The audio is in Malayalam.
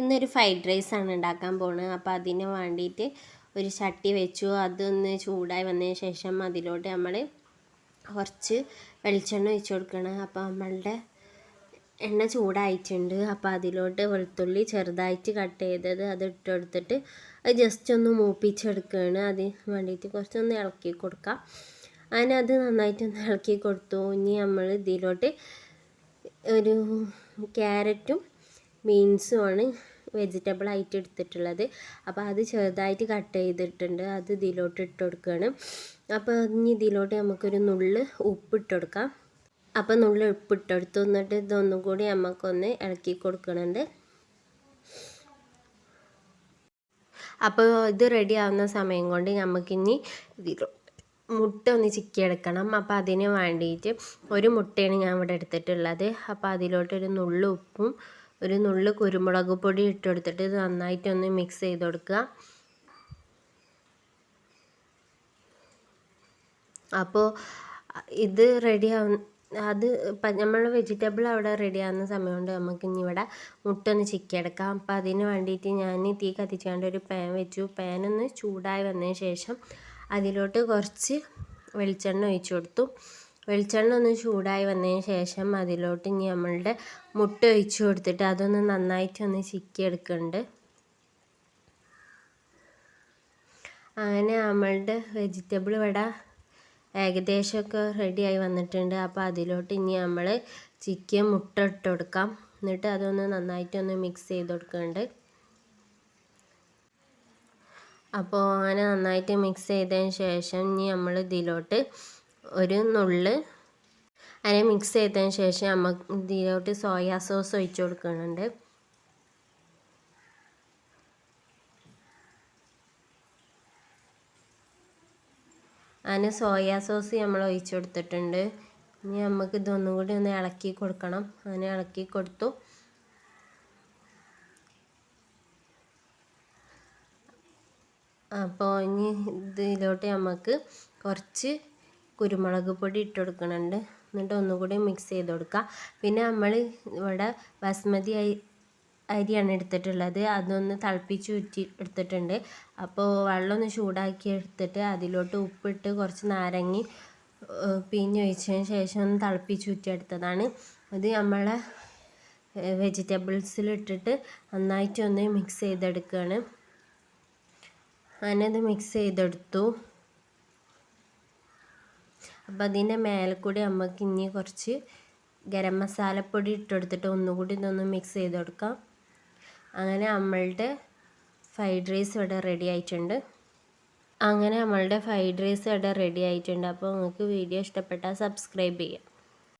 ഇന്നൊരു ഫ്രൈഡ് റൈസാണ് ഉണ്ടാക്കാൻ പോണത് അപ്പോൾ അതിന് വേണ്ടിയിട്ട് ഒരു ചട്ടി വെച്ചു. അതൊന്ന് ചൂടായി വന്നതിന് ശേഷം അതിലോട്ട് നമ്മൾ കുറച്ച് വെളിച്ചെണ്ണ ഒഴിച്ച് കൊടുക്കണം. അപ്പോൾ നമ്മളുടെ എണ്ണ ചൂടായിട്ടുണ്ട്. അപ്പോൾ അതിലോട്ട് വെളുത്തുള്ളി ചെറുതായിട്ട് കട്ട് ചെയ്തത് അത് ഇട്ടെടുത്തിട്ട് അത് ജസ്റ്റ് ഒന്ന് മൂപ്പിച്ചെടുക്കുകയാണ് അതിന് വേണ്ടിയിട്ട് കുറച്ചൊന്ന് ഇളക്കി കൊടുക്കാം. അങ്ങനെ അത് നന്നായിട്ടൊന്ന് ഇളക്കി കൊടുത്തു. ഇനി നമ്മൾ ഇതിലോട്ട് ഒരു ക്യാരറ്റും ബീൻസുമാണ് വെജിറ്റബിൾ ആയിട്ട് എടുത്തിട്ടുള്ളത്. അപ്പോൾ അത് ചെറുതായിട്ട് കട്ട് ചെയ്തിട്ടുണ്ട്. അത് ഇതിലോട്ട് ഇട്ട് കൊടുക്കുകയാണ് അപ്പോൾ ഇനി ഇതിലോട്ട് നമുക്കൊരു നുള്ള് ഉപ്പ് ഇട്ട് കൊടുക്കാം. അപ്പോൾ നുള്ളി ഉപ്പ് ഇട്ടെടുത്തു എന്നിട്ട് ഇതൊന്നും കൂടി നമുക്കൊന്ന് ഇളക്കി കൊടുക്കണുണ്ട്. അപ്പോൾ ഇത് റെഡി ആവുന്ന സമയം കൊണ്ട് നമുക്കിനി മുട്ട ഒന്ന് ചിക്കി എടുക്കണം അപ്പോൾ അതിന് വേണ്ടിയിട്ട് ഒരു മുട്ടയാണ് ഞാൻ ഇവിടെ എടുത്തിട്ടുള്ളത്. അപ്പോൾ അതിലോട്ടൊരു നുള്ളു ഉപ്പും ഒരു നുള്ളു കുരുമുളക് പൊടി ഇട്ട് കൊടുത്തിട്ട് ഇത് നന്നായിട്ടൊന്ന് മിക്സ് ചെയ്ത് കൊടുക്കുക അപ്പോൾ ഇത് റെഡി അത് നമ്മൾ വെജിറ്റബിൾ അവിടെ റെഡി ആവുന്ന നമുക്ക് ഇനി ഇവിടെ മുട്ട ഒന്ന് ചിക്കിയെടുക്കാം. അപ്പോൾ അതിന് വേണ്ടിയിട്ട് ഞാൻ തീ കത്തിച്ചുകൊണ്ട് ഒരു പാൻ വെച്ചു. പാൻ ഒന്ന് ചൂടായി വന്നതിന് ശേഷം അതിലോട്ട് കുറച്ച് വെളിച്ചെണ്ണ ഒഴിച്ചു കൊടുത്തു. വെളിച്ചെണ്ണ ഒന്ന് ചൂടായി വന്നതിന് ശേഷം അതിലോട്ട് ഇനി നമ്മളുടെ മുട്ട ഒഴിച്ച് കൊടുത്തിട്ട് അതൊന്ന് നന്നായിട്ട് ഒന്ന് ചിക്കിയെടുക്കുന്നുണ്ട്. അങ്ങനെ നമ്മളുടെ വെജിറ്റബിൾ വട ഏകദേശമൊക്കെ റെഡിയായി വന്നിട്ടുണ്ട്. അപ്പോൾ അതിലോട്ട് ഇനി നമ്മൾ ചിക്കൻ മുട്ട ഇട്ട് കൊടുക്കാം. എന്നിട്ട് അതൊന്ന് നന്നായിട്ടൊന്ന് മിക്സ് ചെയ്ത് കൊടുക്കുന്നുണ്ട്. അപ്പോൾ അങ്ങനെ നന്നായിട്ട് മിക്സ് ചെയ്തതിന് ശേഷം ഇനി നമ്മൾ ഇതിലോട്ട് ഒരു നുള്ള് അതിനെ മിക്സ് ചെയ്തതിന് ശേഷം നമുക്ക് ഇതിലോട്ട് സോയാ സോസ് ഒഴിച്ച് കൊടുക്കുന്നുണ്ട്. അതിന് സോയാ സോസ് നമ്മൾ ഒഴിച്ച് കൊടുത്തിട്ടുണ്ട്. ഇനി നമുക്ക് ഇതൊന്നും കൂടി ഒന്ന് ഇളക്കി കൊടുക്കണം. അങ്ങനെ ഇളക്കി കൊടുത്തു. അപ്പോൾ ഇനി ഇതിലോട്ട് നമുക്ക് കുറച്ച് കുരുമുളക് പൊടി ഇട്ട് കൊടുക്കുന്നുണ്ട് എന്നിട്ട് ഒന്നുകൂടി മിക്സ് ചെയ്ത് കൊടുക്കുക പിന്നെ നമ്മൾ ഇവിടെ ബസ്മതി അരി അരിയാണ് എടുത്തിട്ടുള്ളത്. അതൊന്ന് തിളപ്പിച്ച് ഊറ്റി എടുത്തിട്ടുണ്ട്. അപ്പോൾ വെള്ളം ഒന്ന് ചൂടാക്കി എടുത്തിട്ട് അതിലോട്ട് ഉപ്പിട്ട് കുറച്ച് നാരങ്ങി പിഞ്ഞൊഴിച്ചതിന് ശേഷം ഒന്ന് തിളപ്പിച്ച് ഊറ്റിയെടുത്തതാണ്. അത് നമ്മളെ വെജിറ്റബിൾസിലിട്ടിട്ട് നന്നായിട്ട് ഒന്ന് മിക്സ് ചെയ്തെടുക്കുകയാണ് അങ്ങനെ അത് മിക്സ് ചെയ്തെടുത്തു. അപ്പോൾ അതിന്റെ മേലെ കൂടി നമുക്ക് ഇനി കുറച്ച് ഗരം മസാലപ്പൊടി ഇട്ടെടുത്തിട്ട് ഒന്നുകൂടി ഇതൊന്ന് മിക്സ് ചെയ്ത് കൊടുക്കാം അങ്ങനെ നമ്മളുടെ ഫ്രൈഡ് റൈസ് ഇവിടെ റെഡി ആയിട്ടുണ്ട്. അങ്ങനെ നമ്മളുടെ ഫ്രൈഡ് റൈസ് ഇവിടെ റെഡി ആയിട്ടുണ്ട്. അപ്പോൾ നിങ്ങൾക്ക് വീഡിയോ ഇഷ്ടപ്പെട്ടാൽ സബ്സ്ക്രൈബ് ചെയ്യാം.